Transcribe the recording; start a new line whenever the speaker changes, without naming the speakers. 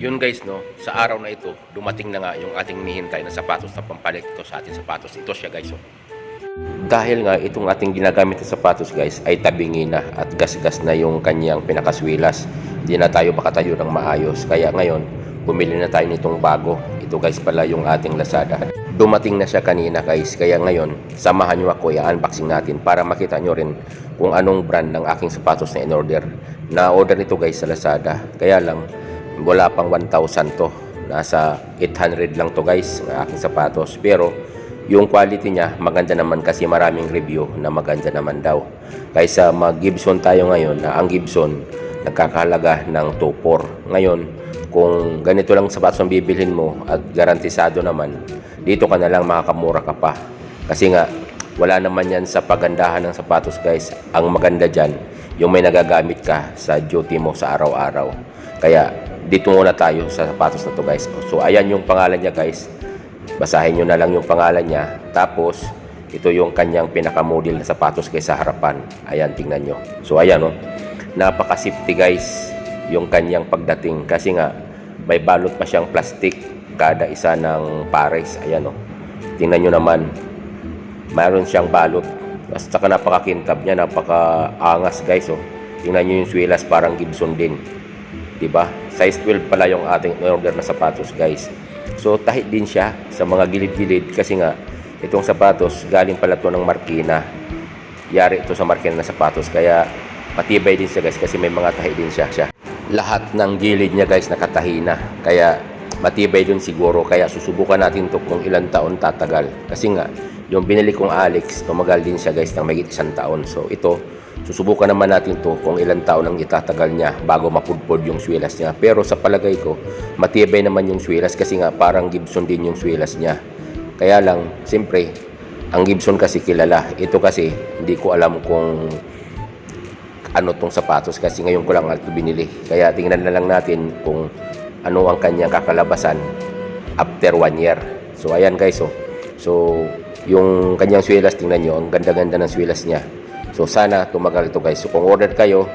Yun guys, no, sa araw na ito, dumating na nga yung ating nihintay na sapatos na pampalit ito sa ating sapatos. Ito siya guys. Oh. Dahil nga itong ating ginagamit na sapatos guys ay tabingi na at gasgas na yung kanyang pinakaswilas. Hindi na tayo makatayo ng maayos. Kaya ngayon, bumili na tayo nitong bago. Ito guys pala yung ating Lazada. Dumating na siya kanina guys. Kaya ngayon, samahan nyo ako i-unboxing natin para makita nyo rin kung anong brand ng aking sapatos na in-order. Na-order nito guys sa Lazada. Kaya lang, wala pang 1,000 to. Nasa 800 lang to guys, ang aking sapatos. Pero, yung quality niya, maganda naman kasi maraming review na maganda naman daw. Kaysa mag Gibson tayo ngayon, na ang Gibson nagkakahalaga ng 2.4. Ngayon, kung ganito lang sapatos ang bibilhin mo at garantisado naman, dito ka na lang makakamura ka pa. Kasi nga, wala naman yan sa pagandahan ng sapatos guys. Ang maganda dyan, yung may nagagamit ka sa duty mo sa araw-araw. Kaya, dito muna tayo sa sapatos na to guys. So, ayan yung pangalan niya guys. Basahin nyo na lang yung pangalan niya. Tapos, ito yung kanyang pinakamodel na sapatos kay sa harapan. Ayan, tingnan nyo. So, ayan oh. Napaka-safety guys yung kanyang pagdating. Kasi nga, may balot pa siyang plastic kada isa ng pares. Ayan oh. Tingnan nyo naman. Mayroon siyang balot. At saka napakakintab niya, napaka-angas guys oh. Tingnan nyo yung swilas parang Gibson din. 'di ba? Size 12 pala yung ating order na sapatos, guys. So tahi din siya sa mga gilid-gilid kasi nga itong sapatos galing pala to ng Markina. Yari ito sa Markina na sapatos kaya matibay din siya guys kasi may mga tahi din siya. siya. Lahat ng gilid niya guys nakatahi na. Kaya matibay din siguro kaya susubukan natin to kung ilang taon tatagal. Kasi nga yung binili kong Alex, tumagal din siya guys ng may isang taon. So ito, Susubukan naman natin to kung ilang taon ang itatagal niya bago mapudpod yung swilas niya. Pero sa palagay ko, matibay naman yung swilas kasi nga parang Gibson din yung swilas niya. Kaya lang, siyempre, ang Gibson kasi kilala. Ito kasi, hindi ko alam kung ano tong sapatos kasi ngayon ko lang ito binili. Kaya tingnan na lang natin kung ano ang kanyang kakalabasan after one year. So ayan guys, oh. So yung kanyang swilas tingnan nyo, ang ganda-ganda ng swilas niya. So sana tumagal ito guys. So kung order kayo,